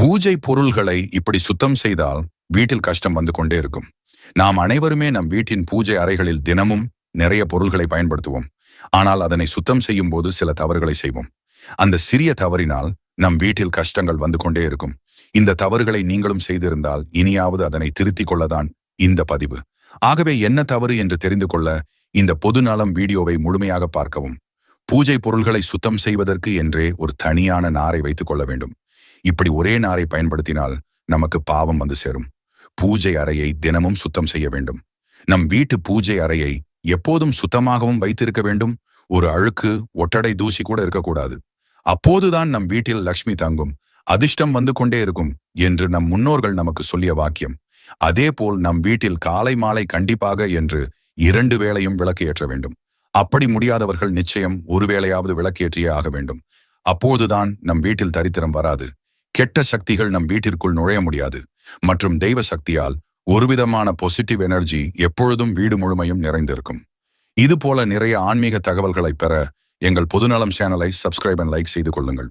பூஜை பொருள்களை இப்படி சுத்தம் செய்தால் வீட்டில் கஷ்டம் வந்து கொண்டே இருக்கும். நாம் அனைவருமே நம் வீட்டின் பூஜை அறைகளில் தினமும் நிறைய பொருள்களை பயன்படுத்துவோம். ஆனால் அதனை சுத்தம் செய்யும் போது சில தவறுகளை செய்வோம். அந்த சிறிய தவறினால் நம் வீட்டில் கஷ்டங்கள் வந்து கொண்டே இருக்கும். இந்த தவறுகளை நீங்களும் செய்திருந்தால் இனியாவது அதனை திருத்திக் கொள்ளதான் இந்த பதிவு. ஆகவே என்ன தவறு என்று தெரிந்து கொள்ள இந்த பொது நலம் வீடியோவை முழுமையாக பார்க்கவும். பூஜை பொருள்களை சுத்தம் செய்வதற்கு என்றே ஒரு தனியான நாரை வைத்துக் கொள்ள வேண்டும். இப்படி ஒரே நாரை பயன்படுத்தினால் நமக்கு பாவம் வந்து சேரும். பூஜை அறையை தினமும் சுத்தம் செய்ய வேண்டும். நம் வீட்டு பூஜை அறையை எப்போதும் சுத்தமாகவும் வைத்திருக்க வேண்டும். ஒரு அழுக்கு ஒட்டடை தூசி கூட இருக்கக்கூடாது. அப்போதுதான் நம் வீட்டில் லக்ஷ்மி தங்கும். அதிர்ஷ்டம் வந்து கொண்டே இருக்கும் என்று நம் முன்னோர்கள் நமக்கு சொல்லிய வாக்கியம். அதேபோல் நம் வீட்டில் காலை மாலை கண்டிப்பாக என்று இரண்டு வேளையும் விளக்கு ஏற்ற வேண்டும். அப்படி முடியாதவர்கள் நிச்சயம் ஒரு வேளையாவது விளக்கேற்றியே ஆக வேண்டும். அப்போதுதான் நம் வீட்டில் தரித்திரம் வராது. கெட்ட சக்திகள் நம் வீட்டிற்குள் நுழைய முடியாது. மற்றும் தெய்வ சக்தியால் ஒருவிதமான பொசிட்டிவ் எனர்ஜி எப்பொழுதும் வீடு முழுமையும் நிறைந்திருக்கும். இது போல நிறைய ஆன்மீக தகவல்களை பெற எங்கள் பொதுநலம் சேனலை சப்ஸ்கிரைப் அண்ட் லைக் செய்து கொள்ளுங்கள்.